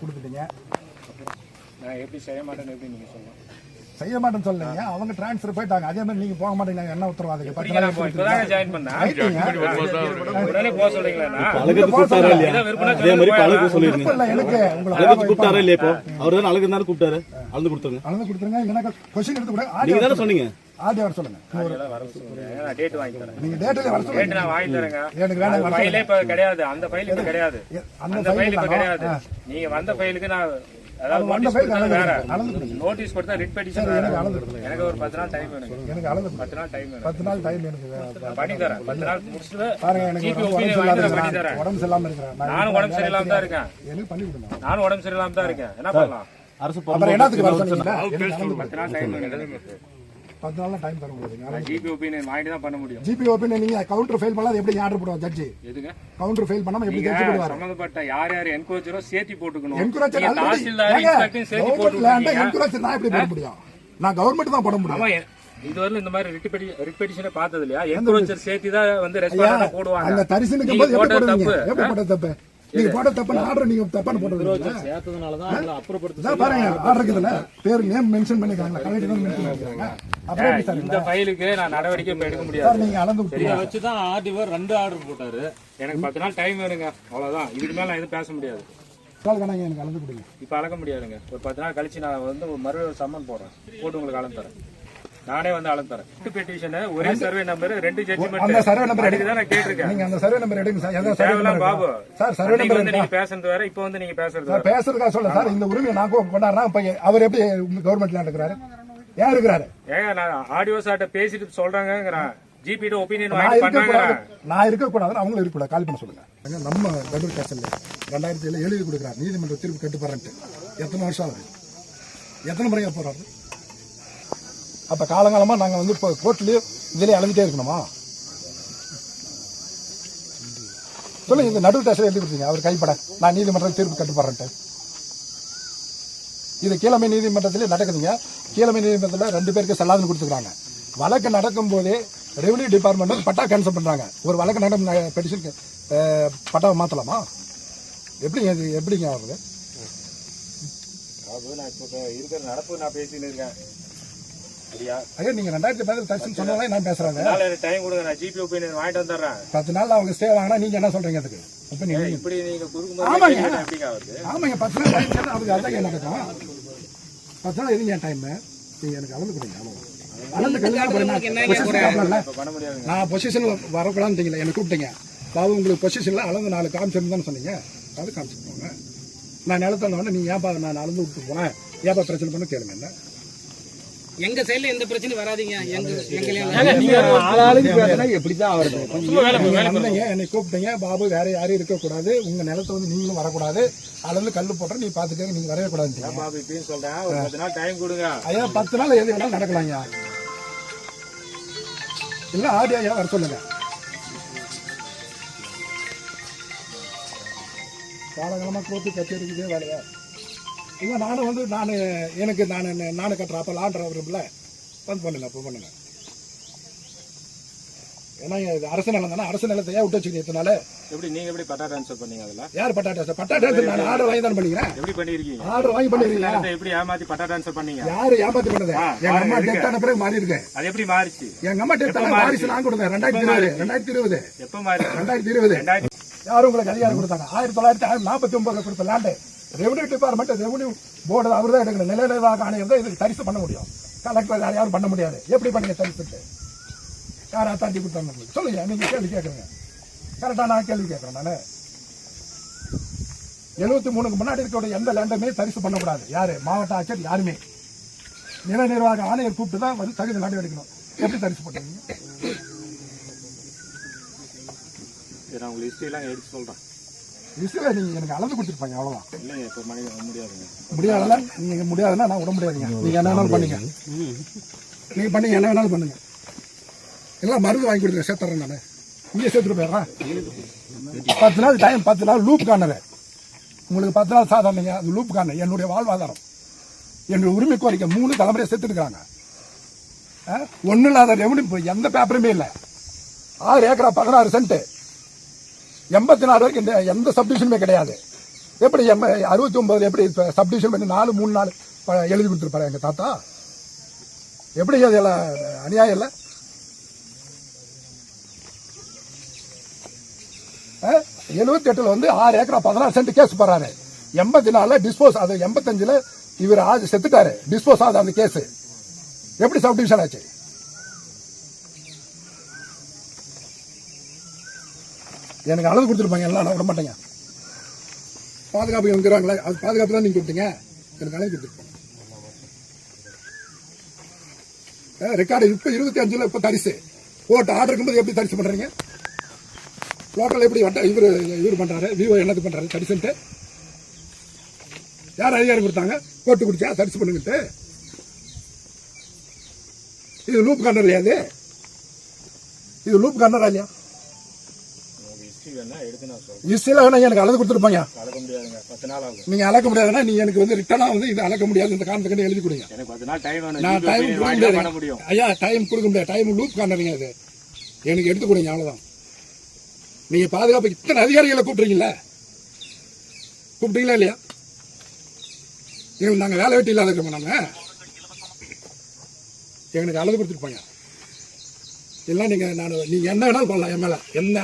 கொடுத்துட்டீங்க. நான் எப்படி செய்ய மாட்டேன்னு எப்படி நீங்க சொல்லலாம் செய்ய மாட்டேன்னு சொல்லலைங்க. அவங்க டிரான்ஸ்ஃபர் போயிட்டாங்க. அதே மாதிரி நீங்க போக மாட்டேங்க என்ன உத்தரவாதம்? பத்து நாள் ஜாயின் இல்லை எனக்கு உங்களை அழகு கூப்பிட்டாரா இல்லையா இப்போ? அவர் தானே அழகு தானே கூப்பிட்டாரு. அளந்து கொடுத்துருங்க. அளந்து கொடுத்துருங்க. இல்லைன்னா கொஸ்டின் எடுத்து கூட நீங்க தானே சொன்னீங்க. ஆடி வர சொல்லுங்க. நீங்க டேட்டில் வர சொல்லுங்க. வாங்கி தரேங்க. எனக்கு வர ஃபைலே இப்ப கிடையாது. அந்த ஃபைல் இப்ப கிடையாது. அந்த ஃபைல் இப்ப கிடையாது. நீங்க வந்த ஃபைலுக்கு நான் அதாவது நோட்டீஸ் வேற. கொடுத்தா ரிட் பெட்டிஷன் வேற. எனக்கு ஒரு பத்து நாள் டைம் எனக்கு அளந்து. பத்து நாள் டைம் வேணும். பத்து நாள் டைம் எனக்கு வே- நான் பண்ணி தரேன். பத்து நாள் முடிச்சுட்டு பாருங்க எனக்கு பண்ணி. தரேன் உடம்பு சரியில்லாம இருக்கிறேன். நான் நானும் உடம்பு சரியில்லாம தான் இருக்கேன். எனக்கு பண்ணி கொடுங்க. நானும் உடம்பு சரியில்லாம தான் இருக்கேன். என்ன பண்ணலாம்? அரசு என்னத்துக்கு பத்து நாள் டைம் தர முடியாது. ஜிபி ஒப்பீனியன் வாங்கிட்டு தான் பண்ண முடியும். ஜிபி ஓபன் நீங்க கவுண்டர் ஃபெயில் பண்ணாத எப்படி ஆர்டர் போடுவா ஜட்ஜி எதுங்க கவுண்டர் ஃபெயில் பண்ணாம எப்படி ஜட்ஜி போடுவாரு? சம்பந்தப்பட்ட யார் யார் என்கோச்சரோ சேர்த்து போட்டுக்கணும். என்கரேஜ் நீங்க தாசில்தார் இன்ஸ்பெக்டர் சேர்த்து போட்டுக்கணும் என்கரேஜ் நான் எப்படி போட முடியும்? நான் கவர்மெண்ட் தான் போட முடியும். இதுவரையிலும் இந்த மாதிரி ரிப்பெட்டிஷனே பார்த்தது இல்லையா என்கோச்சர் சேர்த்து தான் வந்து ரெஸ்பான்ஸ் போடுவாங்க. அந்த தரிசனுக்கு போது எப்படி போட்டது போடுவீங்க? தப்பு. எப்படி போட்ட தப்பு? நீங்க போட்ட தப்பு ஆர்டர் நீங்க தப்பான போட்டது இதான் பாருங்க ஆர்டர் இருக்குதுல்ல பேர் நேம் மென்ஷன் பண்ணிருக்காங்க கலெக்டர் தான் மென்ஷன் பண்ணிருக்காங்க சார் இந்த ஃபைலுக்கு நான் நடவடிக்கை எடுக்க சார் முடியாது நீங்க அளந்து விட்டுருங்க வச்சுதான் ஆர்டிவர் ரெண்டு ஆர்டர் போட்டாரு. எனக்கு பத்து நாள் டைம் வேணுங்க அவ்வளவுதான். இதுக்கு மேல நான் எதுவும் பேச முடியாது. எனக்கு அளந்து கொடுங்க. இப்ப அளக்க முடியாதுங்க. ஒரு பத்து நாள் கழிச்சு நான் வந்து ஒரு சம்மன் போடுறேன். போட்டு உங்களுக்கு அளந்து தரேன். நானே வந்து அளந்து தரேன். பெட்டிஷன் ஒரே சர்வே நம்பர் ரெண்டு அந்த ஜட்ஜ்மெண்ட் சர்வே நம்பர் தான் நான் கேட்டிருக்கேன். நீங்க அந்த சர்வே நம்பர் எடுங்க சார் எந்த survey number Babu sir survey number வந்து நீங்க பேசுறது வேற இப்போ வந்து நீங்க பேசுறது சார் பேசுறதுக்காக சொல்ல சார் இந்த உரிமையை நான் கொண்டாடுறேன். இப்ப அவர் எப்படி கவர்மெண்ட்ல இருக்கிறாரு? யார் இருக்கிறாரு? ஏங்க நான் ஆடியோ சார்ட்ட பேசிட்டு சொல்றாங்கங்கிறேன். ஜிபிட்ட ஒப்பீனியன் நான் வாங்கி நான் இருக்கக்கூடாது அவங்களும் இருக்கக்கூடாது. கால் பண்ண சொல்லுங்க. நம்ம ரெண்டாயிரத்தி ஏழு எழுதி கொடுக்குறாரு. நீதிமன்ற தீர்ப்பு கட்டுப்படுறேன்ட்டு எத்தனை வருஷம் ஆகுது? எத்தனை முறையா போறாரு அப்போ காலங்காலமாக நாங்கள் வந்து இப்போ கோர்ட்லயும் இதிலே அலைஞ்சிட்டே இருக்கணுமா? சொல்லுங்க இந்த நடுவு ஸ்டேஷன் எழுதி கொடுத்தீங்க. அவர் கைப்பட. நான் நீதிமன்றம் தீர்ப்பு கட்டுப்படுறேன்ட்டு. இது கீழமை நீதிமன்றத்திலே நடக்குதுங்க. கீழமை நீதிமன்றத்தில் ரெண்டு பேருக்கு செல்லாதுன்னு கொடுத்துருக்காங்க வழக்கு நடக்கும் போதே ரெவன்யூ டிபார்ட்மெண்ட் பட்டா கேன்சல் பண்ணுறாங்க ஒரு வழக்கு நடம் பெட்டிஷன் பட்டாவை மாற்றலாமா எப்படிங்க இது எப்படிங்க ஆகுது? இருக்கிற நடப்பு நான் பேசிட்டு இருக்கேன். ஐயோ நீங்க ரெண்டாயிரத்தி பதினெட்டு தரிசனம் சொன்னாலே நான் பேசுறாங்க டைம் கொடுங்க நான் ஜிபி ஒப்பீனியன் வாங்கிட்டு வந்துடுறேன். பத்து நாள் அவங்க ஸ்டே வாங்கினா நீங்க என்ன சொல்றீங்க அதுக்கு? நீங்க இப்படி நீங்க ஆமாங்க. ஆமாங்க பத்து நாள் டைம் அதுக்கு அதான் என்ன நடக்கும் பத்து நாள் எதுங்க டைம் நீங்க எனக்கு அளந்து கொடுங்க அவ்வளவுதான். அளந்து கல்யாணம் நான் பொசிஷன்ல வரக்கூடாதுன்னு எனக்கு கூப்பிட்டீங்க. பாபு உங்களுக்கு பொசிஷன்ல அளந்து நாலு காமிச்சிருந்தான்னு சொன்னீங்க? அது காமிச்சிட்டு போங்க நான் நிலத்துல வந்து நீ ஏன்பா நான் அளந்து விட்டு போனேன்? ஏன்பா பிரச்சனை பண்ண? கேளுங்க என்ன? எங்க சைடுல எந்த பிரச்சனையும் வராதீங்க. எங்க எங்களையும் நீங்க வந்தீங்க என்னை கூப்பிட்டீங்க பாபு வேற யாரும் இருக்கக்கூடாது. உங்க நிலத்தை வந்து நீங்களும் வரக்கூடாது. அளந்து கல்லு போட்டு நீ பாத்துக்க நீங்க வரவே கூடாதுன்னு பாபு இப்படின்னு சொல்றேன்? ஒரு பத்து நாள் டைம் கொடுங்க. ஐயா பத்து நாள் எது வேணாலும் நடக்கலாங்க. இல்ல ஆடி ஐயா வர சொல்லுங்க. காலகாலமா கோர்ட்டு கச்சேரிக்கு இதே வேலையா? இல்ல நானும் வந்து நான் எனக்கு நான் நானும் கட்டுறேன் அப்ப லான் டிரைவர்ல வந்து பண்ணுங்க அப்போ பண்ணுங்க. ஏன்னா இது அரசு நிலம் தானே அரசு நிலத்தை ஏன் விட்டு வச்சுக்கிட்டு இத்தனை நாள்? எப்படி நீங்க எப்படி பட்டா ட்ரான்ஸ்ஃபர் பண்ணீங்க அதுல? யார் பட்டாட்டா பட்டாட்டா நான் ஆர்டர் வாங்கி தானே பண்ணிக்கிறேன். எப்படி பண்ணிருக்கீங்க? ஆர்டர் வாங்கி பண்ணிருக்கீங்களா நிலத்தை எப்படி ஏமாத்தி பட்டா ட்ரான்ஸ்ஃபர் பண்ணீங்க? யாரு ஏமாத்தி பண்ணது? எங்க அம்மா இருக்கு. டெத் ஆன பிறகு மாறி இருக்கேன் அது எப்படி மாறிச்சு? எங்க அம்மா டெத் ஆன வாரிசு நான் கொடுத்தேன். ரெண்டாயிரத்தி இருபது ரெண்டாயிரத்தி இருபது. எப்ப மாறிச்சு? ரெண்டாயிரத்தி இருபது. யாரும் உங்களுக்கு அதிகாரம் கொடுத்தாங்க. ஆயிரத்தி தொள்ளாயிரத்தி நாற்பத்தி ஒன்பதுல கொடுத்த land revenue department revenue board அவர் தான் எடுக்கணும். நில நிர்வாக ஆணையம் தான் இதுக்கு தரிசு பண்ண முடியும். கலெக்டர் வேற யாரும் பண்ண முடியாது. எப்படி பண்ணீங்க தரிசுட்டு யார் அத்தாண்டி கொடுத்தாங்க சொல்லுங்க. நீங்க கேள்வி கேட்குறீங்க. கரெக்டா நான் கேள்வி கேட்கறேன் நானு. எழுபத்தி மூணுக்கு முன்னாடி இருக்கக்கூடிய எந்த லேண்டுமே தரிசு பண்ணக்கூடாது. யாரு? மாவட்ட ஆட்சியர் யாருமே. நில நிர்வாக ஆணையர் கூப்பிட்டு தான் வந்து தகுதி நடவடிக்கணும் எப்படி தரிசு பண்ணுவீங்க? நான் உங்களுக்கு ஹிஸ்ட்ரிலாம் எடுத்து சொல்றேன். விஷயம் நீங்க எனக்கு அளந்து கொடுத்துருப்பாங்க அவ்வளவுதான். முடியாதுல்ல நீங்க முடியாதுன்னா நான் விட முடியாதுங்க. நீங்க என்ன வேணாலும் பண்ணுங்க. நீங்க பண்ணீங்க என்ன வேணாலும் பண்ணுங்க. எல்லாம் மருந்து வாங்கி கொடுங்க சேர்த்துறேன் நான். இங்கே சேர்த்துட்டு போயிடுறேன் பத்து நாள் டைம் பத்து நாள் லூப் காணல உங்களுக்கு பத்து நாள் சாதாரணங்க அது லூப் காண என்னுடைய வாழ்வாதாரம். என்னுடைய உரிமை கோரிக்கை மூணு தலைமுறையை சேர்த்துருக்காங்க ஒன்றும் இல்லாத ரெவன்யூ எந்த பேப்பருமே இல்லை. ஆறு ஏக்கரா பதினாறு சென்ட் எண்பத்தி நாலு வரைக்கும் இந்த எந்த சப்டிஷனுமே கிடையாது. எப்படி எம்ப அறுபத்தி ஒன்பதுல எப்படி சப்டிவிஷன் பண்ணி நாலு மூணு நாள் ப- எழுதி கொடுத்துருப்பாரு எங்கள் தாத்தா? எப்படி அது எல்லாம் அநியாயம் இல்லை? எழுபத்தி எட்டில் வந்து ஆறு ஏக்கரா பதினாறு சென்ட் கேஸ் போகிறாரு எண்பத்தி நாலில் டிஸ்போஸ் அது எண்பத்தஞ்சில் இவர் ஆஜ் செத்துட்டாரு. டிஸ்போஸ் ஆகுது அந்த கேஸு. எப்படி சப்டிவிஷன் ஆச்சு? எனக்கு அளவு கொடுத்துருப்பாங்க. எல்லாம் நான் விட மாட்டேங்க. பாதுகாப்பு வந்துடுறாங்களே அது பாதுகாப்பு தான் நீங்கள் கொடுத்தீங்க. எனக்கு அளவு கொடுத்துருப்பாங்க. ரெக்கார்டு இப்போ இருபத்தி அஞ்சில் இப்போ தரிசு. போட்டு ஆர்டர் இருக்கும்போது எப்படி தரிசு பண்ணுறீங்க லோக்கல் எப்படி வட்ட இவர் இவர் பண்ணுறாரு விவோ என்னது பண்ணுறாரு தரிசுன்ட்டு. யார் அதிகாரம் கொடுத்தாங்க? கோட்டு குடிச்சா தரிசு பண்ணுங்கிட்டு இது லூப் கார்னர் இல்லையா இது இது லூப் கார்னரா இல்லையா உங்களுக்கு ஹிஸ்ட்ரி வேணா எடுத்து நான் சொல்றேன் இஸ்டில வேணா எனக்கு அளவு கொடுத்துருப்பாங்க. அளக்க முடியாதுங்க பத்து நாள் ஆகும். நீங்க அளக்க முடியாதுன்னா நீங்க எனக்கு வந்து ரிட்டர்னா வந்து இது அளக்க முடியாது இந்த காரணத்துக்கு எழுதி கொடுங்க. எனக்கு பத்து நாள் டைம் வேணும் நான் டைம் கொடுக்க முடியாது. ஐயா டைம் கொடுக்க முடியாது. டைம் லூப் காரணங்க அது. எனக்கு எடுத்து கொடுங்க அவ்வளவுதான். நீங்க பாதுகாப்பு இத்தனை அதிகாரிகளை கூப்பிடுறீங்களா கூப்பிட்டீங்களா இல்லையா? எங்களுக்கு நாங்க வேலை வெட்டி இல்லாத இருக்கோமா நாங்க? எங்களுக்கு அளவு கொடுத்துருப்பாங்க. எல்லாம் நீங்க நான் நீங்க என்ன வேணாலும் பண்ணலாம் என் மேல. என்ன